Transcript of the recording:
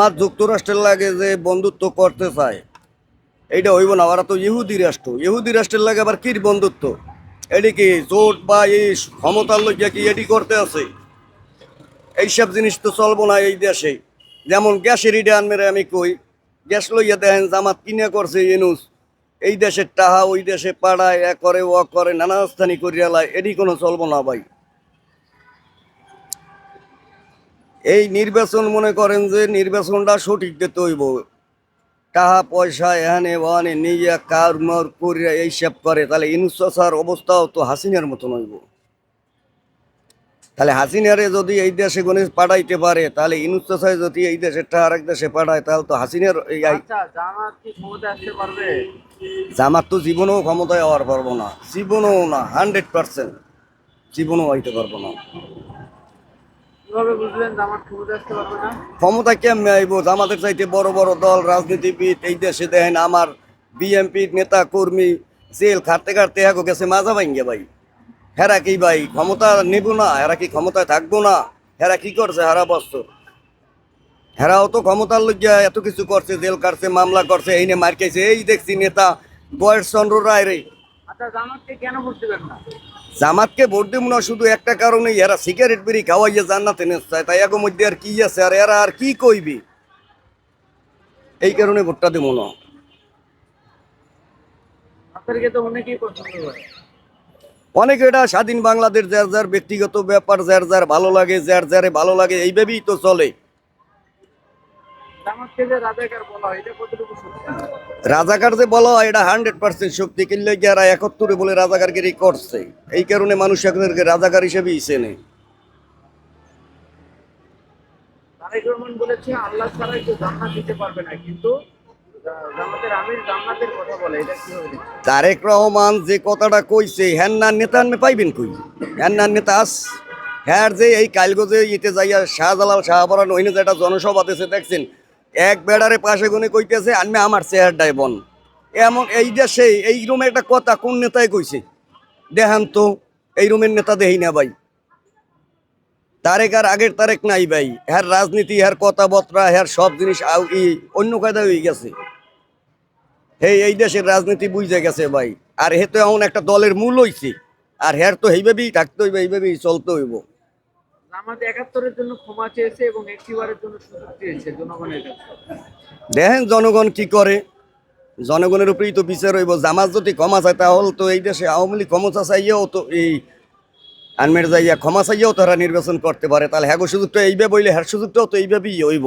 জামাত যুক্তরাষ্ট্রের লাগে যে বন্ধুত্ব করতে চায়, এইটা হইব না, ওরা তো ইহুদি রাষ্ট্র। ইহুদি রাষ্ট্রের লাগে আবার কির বন্ধুত্ব? এটি কি জোট বা এই ক্ষমতার লইয়া কি এটি করতে আছে? এইসব জিনিস তো চলবো না এই দেশে। যেমন গ্যাসের ইডে আনমেরে আমি কই, গ্যাস লইয়া দেখেন জামাত কিনে করছে ইনুস এই দেশের টাহা ওই দেশে পাড়ায় এ করে ও করে, নানা স্থানি করিয়ালায় এটি কোনো চলবো না ভাই। এই নির্বাচন মনে করেন যে নির্বাচনটা সঠিক দিতে হইব টাকা পয়সা এহানে ওখানে নিয়ে কার মর করিয়া এইসব করে তাহলে ইনুসার অবস্থাও তো হাসিনার মতন হইব। তাহলে হাসিনারে যদি এই দেশে গণেশ পাঠাইতে পারে তাহলে ইনুসায় যদি এই দেশেরটা আরেক দেশে পাঠায় তাহলে তো হাসিনার এই আচ্ছা জামাত তো জীবনেও ক্ষমতায় হওয়ার পারব না। জীবনেও না হান্ড্রেড পার্সেন্ট জীবনেও হইতে পারব না কীভাবে বুঝলেন জামাত ক্ষমতায় আসতে পারবে না ক্ষমতা কেমনে আইব? আমাদের চাইতে বড় বড় দল, রাজনীতিবিদ, এই দেশে দেখেন আমার বিএমপি নেতা কর্মী জেল খাটতে খাটতে এখন গেছে মাজা ভাঙ্গে ভাই। হেরা কি ভাই, ক্ষমতা নেব না, হেরা কি ক্ষমতায় থাকব না? হেরা কি করছে, হারা বছর হেরাও তো ক্ষমতার লইয়া এত কিছু করছে, জেল কাটছে, মামলা করছে, এই নিয়ে মার খাইছে। এই দেখছি নেতা, বয়স চন্দ্র রায় রে। জামাতকে ভোট দিব না শুধু একটা কারণে এরা সিগারেট খাওয়াইয়া জান্নাতে তাই মধ্যে আর কি আছে আর এরা আর কি কইবি? এই কারণে ভোটটা দেব না। অনেকে এটা স্বাধীন বাংলাদেশ যার যার ব্যক্তিগত ব্যাপার যার যার ভালো লাগে যার যারে ভালো লাগে এইভাবেই তো চলে। রাজাকার যে বলা হয় এটা হান্ড্রেড পার্সেন্ট শক্তি কিনলে যারা একাত্তরে বলে রাজাকারগিরি করছে। এই কারণে মানুষ এদেরকে রাজাকার হিসেবেই চেনে। তারেক রহমান বলেছে আল্লাহ ছাড়া কেউ জান্নাত দিতে পারবে না কিন্তু আহ, জামাতের আমির জান্নাতের কথা বলে এটা কি হবে তারেক রহমান যে কথাটা কইছে হ্যান্নার নেতা পাইবেন কই? হ্যান্নার নেতা আস। হ্যাঁ যে এই কালগজে ইতে যাইয়া শাহজালাল শাহবরান ওইনে যেটা জনসভা দিয়েছে দেখছেন? এক বেড়ারে পাশে গুনে কইতেছে আমি আমার চেয়ারটাই বন। এমন এই দেশে এই রুমে একটা কথা কোন নেতায় কইছে? দেখান তো, এই রুমের নেতা দেহি না ভাই। তারেক আর আগের তারেক নাই ভাই। হ্যার রাজনীতি, হ্যার কথাবার্তা, হ্যার সব জিনিস অন্য কায়দা হয়ে গেছে। হে এই দেশের রাজনীতি বুঝে গেছে ভাই। আর হে তো এমন একটা দলের মূল হইছে। আর হের তো এইভাবেই থাকতে হইবে, এইভাবেই চলতে হইব। জামাত একাত্তরের জন্য ক্ষমা চেয়েছে এবং একটিবারের জন্য সুযোগ চেয়েছে জনগণের দেখেন জনগণ কি করে? জনগণের উপরেই তো বিচার হইব। জামাজ যদি ক্ষমা চায়, তাহলে তো এই দেশে আওয়ামী লীগ ক্ষমতা চাইয়াও তো এই আনমের যাইয়া ক্ষমা চাইয়াও তারা নির্বাচন করতে পারে। তাহলে হ্যাঁ সুযোগটা এইভাবে বইলে হ্যাঁ সুযোগটাও তো এইভাবেই হইব।